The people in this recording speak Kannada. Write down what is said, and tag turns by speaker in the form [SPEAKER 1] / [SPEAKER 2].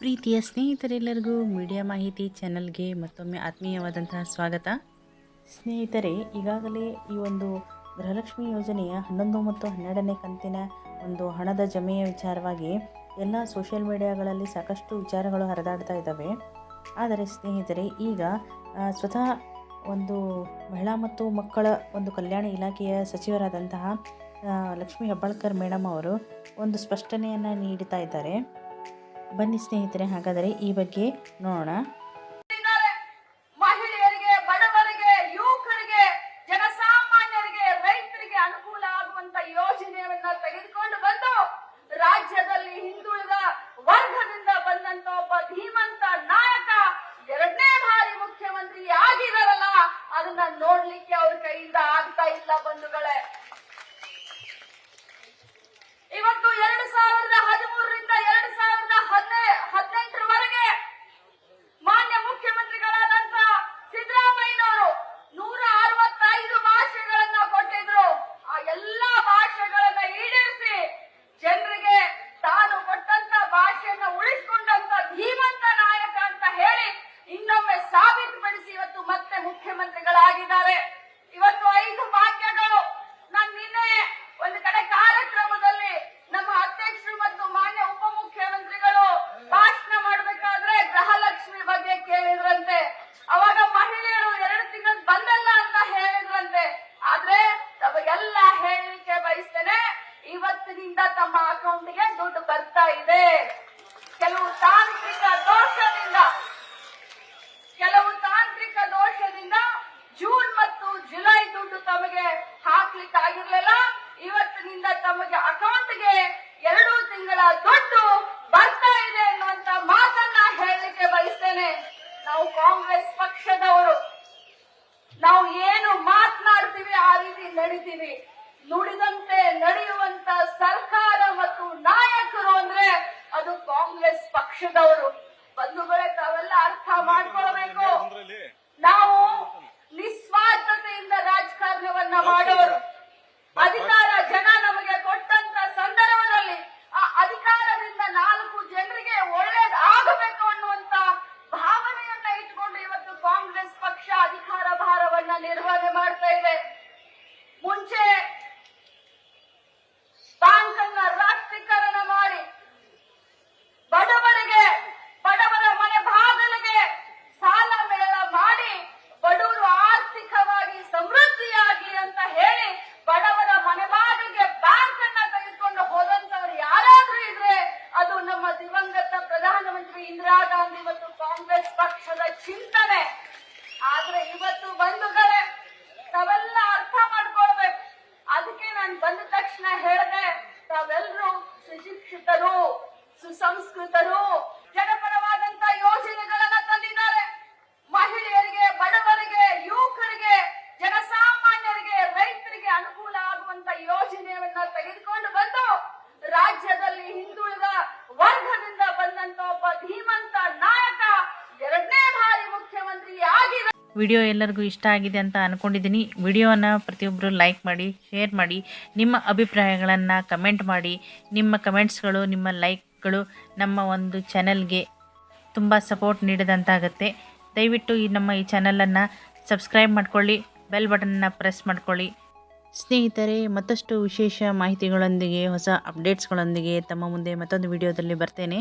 [SPEAKER 1] ಪ್ರೀತಿಯ ಸ್ನೇಹಿತರೆಲ್ಲರಿಗೂ ಮೀಡಿಯಾ ಮಾಹಿತಿ ಚಾನಲ್ಗೆ ಮತ್ತೊಮ್ಮೆ ಆತ್ಮೀಯವಾದಂತಹ ಸ್ವಾಗತ. ಸ್ನೇಹಿತರೆ, ಈಗಾಗಲೇ ಈ ಒಂದು ಗೃಹಲಕ್ಷ್ಮಿ ಯೋಜನೆಯ ಹನ್ನೊಂದು ಮತ್ತು ಹನ್ನೆರಡನೇ ಕಂತಿನ ಒಂದು ಹಣದ ಜಮೆಯ ವಿಚಾರವಾಗಿ ಎಲ್ಲ ಸೋಷಿಯಲ್ ಮೀಡಿಯಾಗಳಲ್ಲಿ ಸಾಕಷ್ಟು ವಿಚಾರಗಳು ಹರಿದಾಡ್ತಾ ಇದ್ದಾವೆ. ಆದರೆ ಸ್ನೇಹಿತರೆ, ಈಗ ಸ್ವತಃ ಒಂದು ಮಹಿಳಾ ಮತ್ತು ಮಕ್ಕಳ ಒಂದು ಕಲ್ಯಾಣ ಇಲಾಖೆಯ ಸಚಿವರಾದಂತಹ ಲಕ್ಷ್ಮೀ ಹೆಬ್ಬಾಳ್ಕರ್ ಮೇಡಮ್ ಅವರು ಒಂದು ಸ್ಪಷ್ಟನೆಯನ್ನು ನೀಡ್ತಾ ಇದ್ದಾರೆ. ಬನ್ನಿ ಸ್ನೇಹಿತರೆ, ಹಾಗಾದರೆ ಈ ಬಗ್ಗೆ ನೋಡೋಣ.
[SPEAKER 2] ಮಹಿಳೆಯರಿಗೆ, ಬಡವರಿಗೆ, ಯುವಕರಿಗೆ, ಜನಸಾಮಾನ್ಯರಿಗೆ, ರೈತರಿಗೆ ಅನುಕೂಲ ಆಗುವಂತ ಯೋಜನೆಯನ್ನ ತೆಗೆದುಕೊಂಡು ಬಂದು ರಾಜ್ಯದಲ್ಲಿ ಹಿಂದುಳಿದ ವರ್ಗದಿಂದ ಬಂದಂತ ಒಬ್ಬ ಧೀಮಂತ ನಾಯಕ ಎರಡನೇ ಬಾರಿ ಮುಖ್ಯಮಂತ್ರಿ ಆಗಿದಾರಲ್ಲ ಅದನ್ನ ನೋಡ್ಲಿಕ್ಕೆ ಅವ್ರ ಕೈಯಿಂದ ಆಗ್ತಾ ಇಲ್ಲ ಬಂಧುಗಳೇ. ಇವತ್ತು ಎರಡು ಸಾವಿರದ ಹದಿಮೂರರಿಂದ ತಮ್ಮ ಅಕೌಂಟ್ಗೆ ದುಡ್ಡು ಬರ್ತಾ ಇದೆ. ಕೆಲವು ತಾಂತ್ರಿಕ ದೋಷದಿಂದ, ಕೆಲವು ತಾಂತ್ರಿಕ ದೋಷದಿಂದ ಜೂನ್ ಮತ್ತು ಜುಲೈ ದುಡ್ಡು ತಮಗೆ ಹಾಕ್ಲಿಕ್ಕೆ ಆಗಿರ್ಲಿಲ್ಲ. ಇವತ್ತಿನಿಂದ ತಮಗೆ ಅಕೌಂಟ್ಗೆ ಎರಡು ತಿಂಗಳ ದುಡ್ಡು ಬರ್ತಾ ಇದೆ ಅನ್ನುವಂತ ಮಾತನ್ನ ಹೇಳಲಿಕ್ಕೆ ಬಯಸ್ತೇನೆ. ನಾವು ಕಾಂಗ್ರೆಸ್ ಪಕ್ಷದವರು. ನಾವು ಏನು ಮಾತನಾಡ್ತೀವಿ ಆ ರೀತಿ ನಡಿತೀವಿ. ನುಡಿದಂತೆ ನಡೆಯುವಂತ ಸರ್ಕಾರ ಮತ್ತು ನಾಯಕರು ಅಂದ್ರೆ ಅದು ಕಾಂಗ್ರೆಸ್ ಪಕ್ಷದವರು. ಬಂಧುಗಳೇ ತಾವೆಲ್ಲ ಅರ್ಥ ಮಾಡ್ಕೊಳ್ಬೇಕು. ನಾವು ನಿಸ್ವಾರ್ಥತೆಯಿಂದ ರಾಜಕಾರಣವನ್ನ ಮಾಡೋರು. ಗಾಂಧಿ ಕಾಂಗ್ರೆಸ್ ಪಕ್ಷದ ಚಿಂತನೆ. ಆದ್ರೆ ಇವತ್ತು ಬಂಧುಗಳೇ ತಾವೆಲ್ಲ ಅರ್ಥ ಮಾಡ್ಕೊಳ್ಬೇಕು. ಅದಕ್ಕೆ ನಾನು ಬಂದ ತಕ್ಷಣ ಹೇಳಿದೆ ತಾವೆಲ್ಲರೂ ಸುಶಿಕ್ಷಿತರು, ಸುಸಂಸ್ಕೃತರು ಜನಪರವಾದಂತ ಯೋಜನೆಗಳನ್ನ ತಂದಿದ್ದಾರೆ ಮಹಿಳೆಯರಿಗೆ ಬಡವರಿಗೆ ಯುವಕರಿಗೆ ಜನಸಾಮಾನ್ಯರಿಗೆ ರೈತರಿಗೆ ಅನುಕೂಲ ಆಗುವಂತ ಯೋಜನೆಯನ್ನ ತೆಗೆದುಕೊಂಡು ಬಂದು ರಾಜ್ಯದಲ್ಲಿ ಹಿಂದುಳಿದ ವರ್ಗದಿಂದ ಬಂದಂತ ಒಬ್ಬ ಧೀಮಂತ ನಾಯಕ ಎರಡನೇ ಬಾರಿ ಮುಖ್ಯಮಂತ್ರಿ ಆಗಿದ್ದಾರೆ
[SPEAKER 1] ವಿಡಿಯೋ ಎಲ್ಲರಿಗೂ ಇಷ್ಟ ಆಗಿದೆ ಅಂತ ಅಂದ್ಕೊಂಡಿದ್ದೀನಿ ವಿಡಿಯೋನ ಪ್ರತಿಯೊಬ್ಬರು ಲೈಕ್ ಮಾಡಿ ಶೇರ್ ಮಾಡಿ, ನಿಮ್ಮ ಅಭಿಪ್ರಾಯಗಳನ್ನು ಕಮೆಂಟ್ ಮಾಡಿ. ನಿಮ್ಮ ಕಮೆಂಟ್ಸ್ಗಳು ನಿಮ್ಮ ಲೈಕ್ಗಳು ನಮ್ಮ ಒಂದು ಚಾನಲ್ಗೆ ತುಂಬ ಸಪೋರ್ಟ್ ನೀಡಿದಂತಾಗುತ್ತೆ. ದಯವಿಟ್ಟು ಈ ನಮ್ಮ ಈ ಚಾನಲನ್ನು ಸಬ್ಸ್ಕ್ರೈಬ್ ಮಾಡ್ಕೊಳ್ಳಿ ಬೆಲ್ ಬಟನ್ನ ಪ್ರೆಸ್ ಮಾಡ್ಕೊಳ್ಳಿ. ಸ್ನೇಹಿತರೆ, ಮತ್ತಷ್ಟು ವಿಶೇಷ ಮಾಹಿತಿಗಳೊಂದಿಗೆ, ಹೊಸ ಅಪ್ಡೇಟ್ಸ್ಗಳೊಂದಿಗೆ ತಮ್ಮ ಮುಂದೆ ಮತ್ತೊಂದು ವಿಡಿಯೋದಲ್ಲಿ ಬರ್ತೇನೆ.